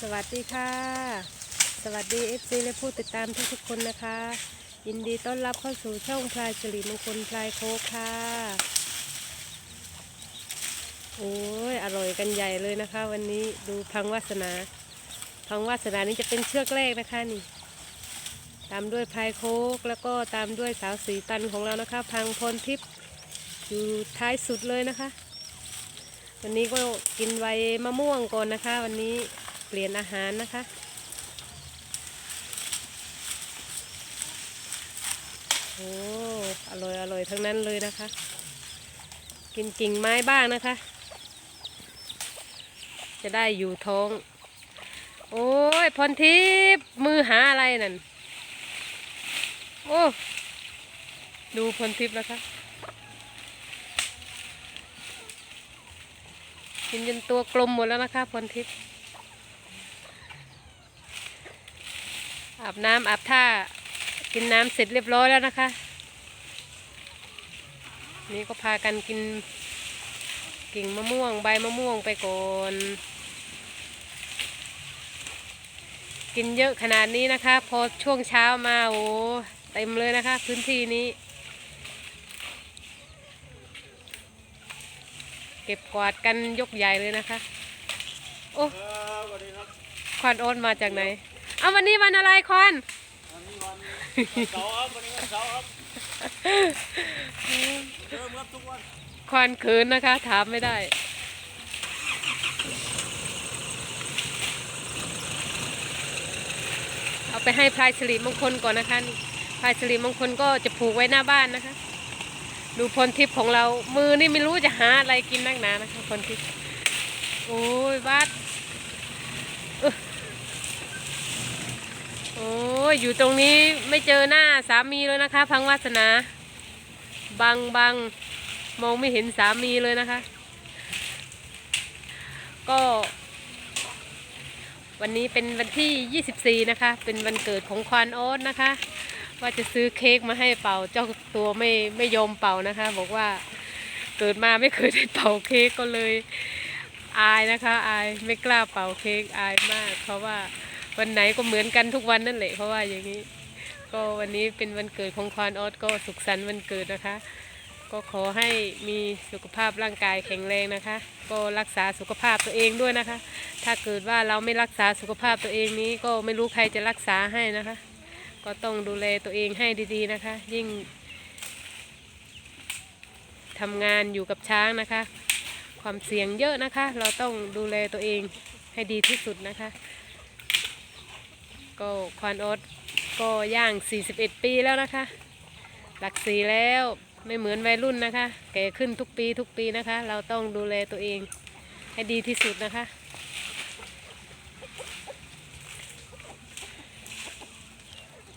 สวัสดีค่ะ สวัสดี FC และผู้ติดตามทุกๆคนนะคะ ยินดีต้อนรับเข้าสู่ช่องพลายสิริมงคลพลายโคกค่ะ โอ้ยอร่อยกันใหญ่เลยนะคะ วันนี้ดูพังวาสนา พังวาสนานี้จะเป็นเชือกแรกนะคะนี่ ตามด้วยพลายโคกแล้วก็ตามด้วยสาวสีตันของเรานะคะ พังพรทิพย์อยู่ท้ายสุดเลยนะคะ วันนี้ก็กินไวมะม่วงก่อนนะคะ วันนี้ เปลี่ยนอาหารนะคะ โอ้ อร่อยอร่อยทั้งนั้นเลยนะคะ กินกิ่งไม้บ้างนะคะ จะได้อยู่ท้อง โอ้ยพรทิพย์มือหาอะไรนั่น โอ้ ดูพรทิพย์นะคะกินจนตัวกลมหมดแล้วนะคะพรทิพย์ อาบน้ำอาบท่ากินน้ำเสร็จเรียบร้อยแล้วนะคะ นี่ก็พากันกินกิ่งมะม่วงใบมะม่วงไปก่อนกินเยอะขนาดนี้นะคะ พอช่วงเช้ามาโอ้เต็มเลยนะคะ พื้นที่นี้ เก็บกวาดกันยกใหญ่เลยนะคะ โอ้ครับสวัสดีครับควันโอนมาจากไหน เอาวันนี้วันอะไรควันวันนี้วันเสาร์ครับวันนี้วันเสาร์ครับเริ่มครับทุกวันควันขืนนะคะ ถามไม่ได้เอาไปให้พลายสิริมงคลก่อนนะคะพลายสิริมงคลก็จะผูกไว้หน้าบ้านนะคะ ดูพลทิพย์ของเรา มือนี่ไม่รู้จะหาอะไรกินนักหนานะคะพลทิพย์โอ้ยบาดอึ๊ะโอ้ ยอยู่ตรงนี้ไม่เจอหน้าสามีเลยนะคะ พังวาสนาบังบังมองไม่เห็นสามีเลยนะคะ ก็ วันนี้เป็นวันที่ 24 นะคะ เป็นวันเกิดของควานโอ๊ตนะคะ ว่าจะซื้อเค้กมาให้เป่าเจ้าตัวไม่ไม่ยอมเป่านะคะ บอกว่าเกิดมาไม่เคยได้เป่าเค้กก็เลย อายนะคะ อายไม่กล้าเป่าเค้กอายมาก เพราะว่า วันไหนก็เหมือนกันทุกวันนั่นแหละเพราะว่าอย่างนี้ ก็วันนี้เป็นวันเกิดของควานออสก็สุขสันต์วันเกิดนะคะ ก็ขอให้มีสุขภาพร่างกายแข็งแรงนะคะ ก็รักษาสุขภาพตัวเองด้วยนะคะ ถ้าเกิดว่าเราไม่รักษาสุขภาพตัวเองนี้ ก็ไม่รู้ใครจะรักษาให้นะคะ ก็ต้องดูแลตัวเองให้ดีๆนะคะ ยิ่งทำงานอยู่กับช้างนะคะ ความเสี่ยงเยอะนะคะ เราต้องดูแลตัวเองให้ดีที่สุดนะคะ ก็ควานอตก็ย่าง 41 ปีแล้วนะคะ หลักสีแล้วไม่เหมือนวัยรุ่นนะคะ แก่ขึ้นทุกปีทุกปีนะคะ เราต้องดูแลตัวเองให้ดีที่สุดนะคะ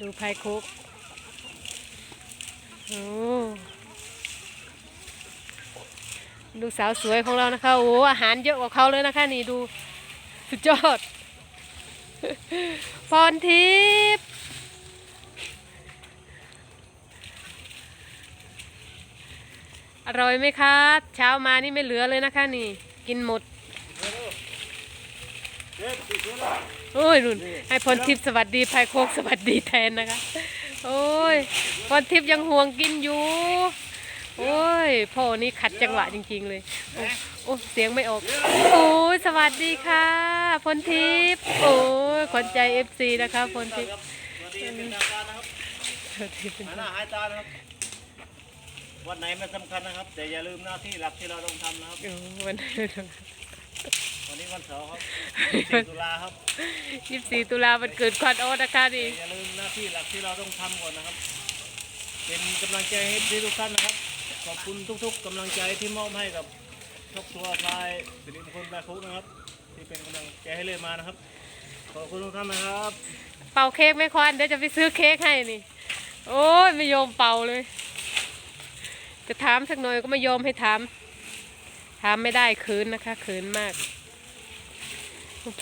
ดูพายคุกโอ้ดูสาวสวยของเรานะคะ โอ้อาหารเยอะกว่าเขาเลยนะคะ นี่ดูสุดยอด พรทิพย์อร่อยไหมคะเช้ามานี่ไม่เหลือเลยนะคะนี่ กินหมดโอ้ยนุ่นให้พรทิพย์สวัสดีภายโคกสวัสดีแทนนะคะ โอ้ยพรทิพย์ยังห่วงกินอยู่ โอ้ยพ่อนี่ขัดจังหวะจริง ๆ เลย โอ้โอ้เสียงไม่ออก โอ้ยสวัสดีค่ะพรทิพย์โอ้ยขวัญใจเอฟซีนะคะพรทิพย์ครับสวัสดีเป็นทางการนะครับพรทิพย์เป็นหายหน้าหายตานะครับวันไหนไม่สำคัญนะครับ แต่อย่าลืมหน้าที่หลักที่เราต้องทำนะครับ โอ้วันวันนี้วันเสาร์ครับ4ตุลาครับยี่สิบสี่ตุลาวันเกิดควันโอ๊ตนะคะนี่แต่อย่าลืมหน้าที่หลักที่เราต้องทำก่อนนะครับ เป็นกำลังใจให้ทุกท่านนะครับ ขอบคุณทุกๆกำลังใจที่มอบให้กับครอบครัวพลายสิริมงคลพลาคุกนะครับ ที่เป็นกำลังใจให้เลยมานะครับ ขอบคุณทุกท่านนะครับ เป่าเค้กไหมควันเดี๋ยวจะไปซื้อเค้กให้นี่ โอ้ยไม่ยอมเป่าเลย จะถามสักหน่อยก็ไม่ยอมให้ถามถามไม่ได้คืนนะคะคืนมาก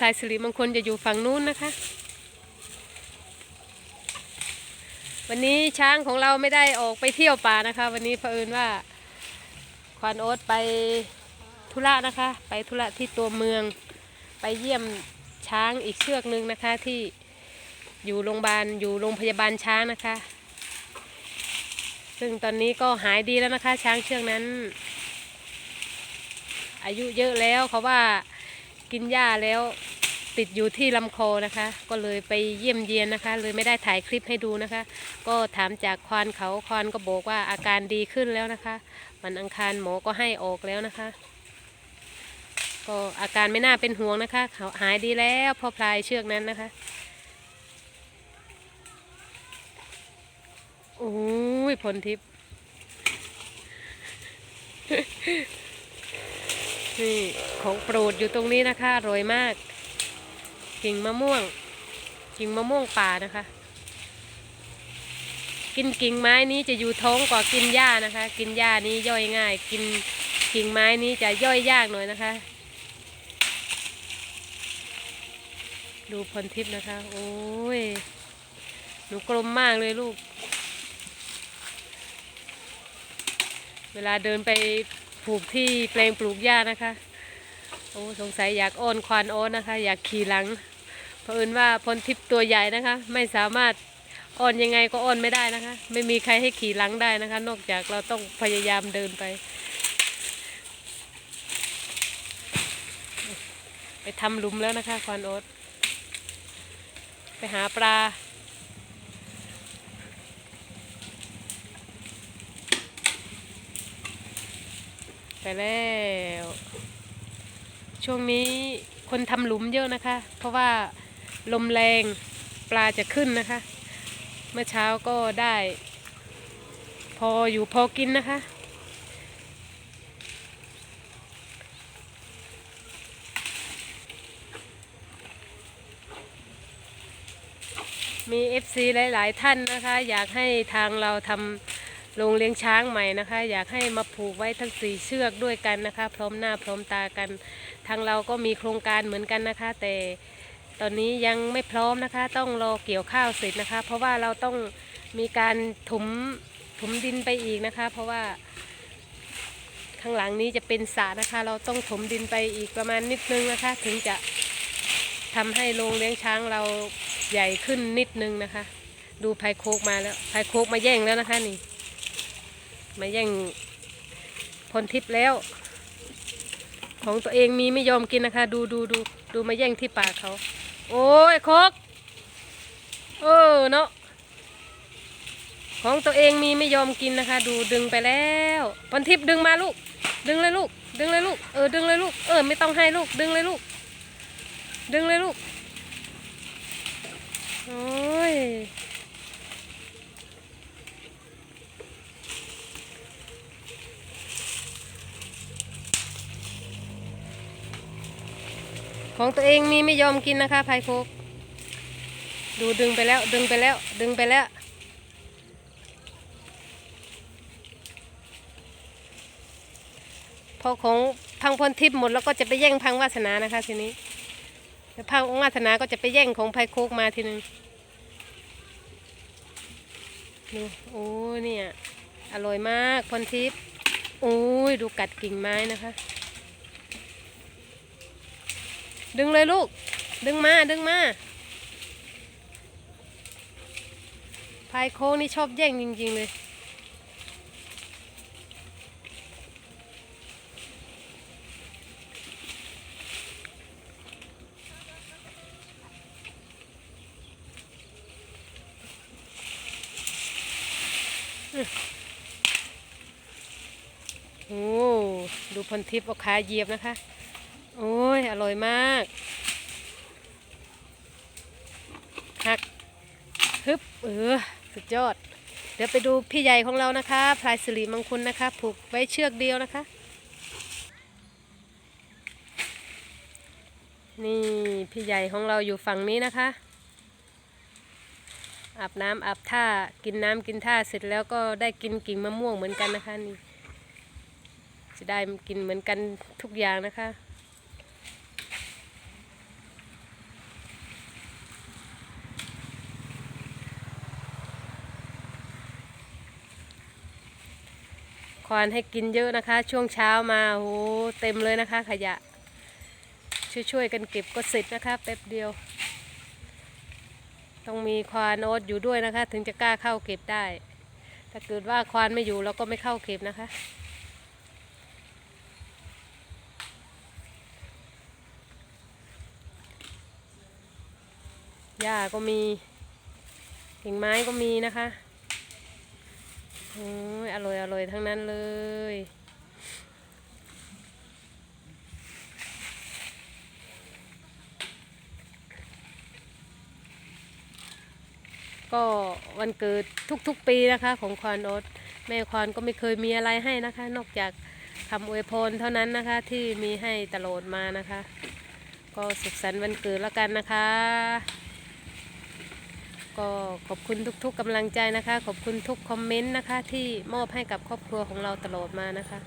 ลายสิริมงคลจะอยู่ฝั่งนู้นนะคะ วันนี้ช้างของเราไม่ได้ออกไปเที่ยวป่านะคะ วันนี้เผอิญว่าควานโอ๊ตไปธุระนะคะ ไปธุระที่ตัวเมือง ไปเยี่ยมช้างอีกเชือกหนึ่งนะคะที่อยู่โรงพยาบาลอยู่โรงพยาบาลช้างนะคะ ซึ่งตอนนี้ก็หายดีแล้วนะคะ ช้างเชือกนั้น อายุเยอะแล้วเขาว่ากินหญ้าแล้ว ติดอยู่ที่ลำคอนะคะ ก็เลยไปเยี่ยมเยียนนะคะ เลยไม่ได้ถ่ายคลิปให้ดูนะคะ ก็ถามจากควานเขาควานก็บอกว่าอาการดีขึ้นแล้วนะคะ วันอังคารหมอก็ให้ออกแล้วนะคะ ก็อาการไม่น่าเป็นห่วงนะคะ เขาหายดีแล้วพอพลายเชือกนั้นนะคะโอ้ยพลทิพย์นี่ของโปรดอยู่ตรงนี้นะคะอร่อยมาก กิ่งมะม่วง กิ่งมะม่วงป่านะคะ กินกิ่งไม้นี้จะอยู่ท้องกว่ากินหญ้านะคะ กินหญ้านี้ย่อยง่าย กินกิ่งไม้นี้จะย่อยยากหน่อยนะคะ ดูพลทิพย์นะคะ โอ้ยหนูกลมมากเลยลูก เวลาเดินไปปลูกที่แปลงปลูกหญ้านะคะ อ้สงสัยอยากอ้อนควานอ้อนนะคะ อยากขี่หลัง เพราะเอิญว่าพลทิพย์ตัวใหญ่นะคะ ไม่สามารถอ้อนยังไงก็อ้อนไม่ได้นะคะ ไม่มีใครให้ขี่หลังได้นะคะ นอกจากเราต้องพยายามเดินไป ไปทำหลุมแล้วนะคะควานโอ๊ตไปหาปลาไปแล้ว ช่วงนี้คนทำหลุมเยอะนะคะ เพราะว่าลมแรงปลาจะขึ้นนะคะ เมื่อเช้าก็ได้ พออยู่พอกินนะคะ มี FC หลาย ๆ ท่านนะคะ อยากให้ทางเราทำโรงเลี้ยงช้างใหม่นะคะ อยากให้มาผูกไว้ทั้งสี่เชือกด้วยกันนะคะ พร้อมหน้าพร้อมตากัน ทางเราก็มีโครงการเหมือนกันนะคะ แต่ตอนนี้ยังไม่พร้อมนะคะ ต้องรอเกี่ยวข้าวเสร็จนะคะ เพราะว่าเราต้องมีการถมถมดินไปอีกนะคะ เพราะว่า ข้างหลังนี้จะเป็นสระนะคะ เราต้องถมดินไปอีกประมาณนิดนึงนะคะ ถึงจะทำให้โรงเลี้ยงช้างเราใหญ่ขึ้นนิดนึงนะคะ ดูไพโคกมาแล้วไพโคกมาแย่งแล้วนะคะนี่ มาแย่งพลทิพย์แล้ว ของตัวเองมีไม่ยอมกินนะคะ ดูดูดูดูมาแย่งที่ปากเขา โอ้ยโคกเออเนาะของตัวเองมีไม่ยอมกินนะคะ ดูดึงไปแล้วพลทิพย์ดึงมาลูก ดึงเลยลูก ดึงเลยลูกเออดึงเลยลูกเออไม่ต้องให้ลูก ดึงเลยลูก ดึงเลยลูกโอ้ย ของตัวเองมีไม่ยอมกินนะคะไพโคกดูดึงไปแล้วดึงไปแล้ว ดึงไปแล้ว พอของพังพลทิพย์หมดแล้วก็จะไปแย่งพังวาสนานะคะทีนี้แล้วพังวาสนาก็จะไปแย่งของไพโคกมาทีนึงดูโอ้เนี่ยอร่อยมากพลทิพย์โอ้ยดูกัดกิ่งไม้นะคะ ดึงเลยลูก ดึงมา ดึงมาพายโค้งนี่ชอบแย่งจริง ๆ เลย โอ้ ดูพลทิพย์เอาขาเหยียบนะคะ โอ้ย อร่อยมากหักฮึบเออสุดยอด เดี๋ยวไปดูพี่ใหญ่ของเรานะคะ พลายสิริมังคุลนะคะ ผูกไว้เชือกเดียวนะคะ นี่พี่ใหญ่ของเราอยู่ฝั่งนี้นะคะ อาบน้ำอาบท่ากินน้ำกินท่าเสร็จแล้วก็ได้กินกิ่งมะม่วงเหมือนกันนะคะนี่จะได้กินเหมือนกันทุกอย่างนะคะ ควานให้กินเยอะนะคะ ช่วงเช้ามาโหเต็มเลยนะคะ ขยะ ช่วยๆกันเก็บก็เสร็จนะคะแป๊บเดียว ต้องมีควานโอ๊ตอยู่ด้วยนะคะ ถึงจะกล้าเข้าเก็บได้ ถ้าเกิดว่าควานไม่อยู่เราก็ไม่เข้าเก็บนะคะหญ้าก็มีกิ่งไม้ก็มีนะคะ ออร่อยอร่อยทั้งนั้นเลย ก็วันเกิดทุกๆปีนะคะ ของควานอ๊ตแม่ควานก็ไม่เคยมีอะไรให้นะคะ นอกจากคำอวยพรเท่านั้นนะคะ ที่มีให้ตลอดมานะคะ ก็สุขสันต์วันเกิดแล้วกันนะคะ ก็ขอบคุณทุกๆกำลังใจนะคะ ขอบคุณทุกคอมเมนต์นะคะ ที่มอบให้กับครอบครัวของเราตลอดมานะคะ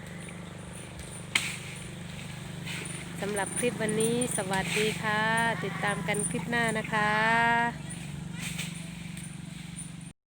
สำหรับคลิปวันนี้สวัสดีค่ะ ติดตามกันคลิปหน้านะคะ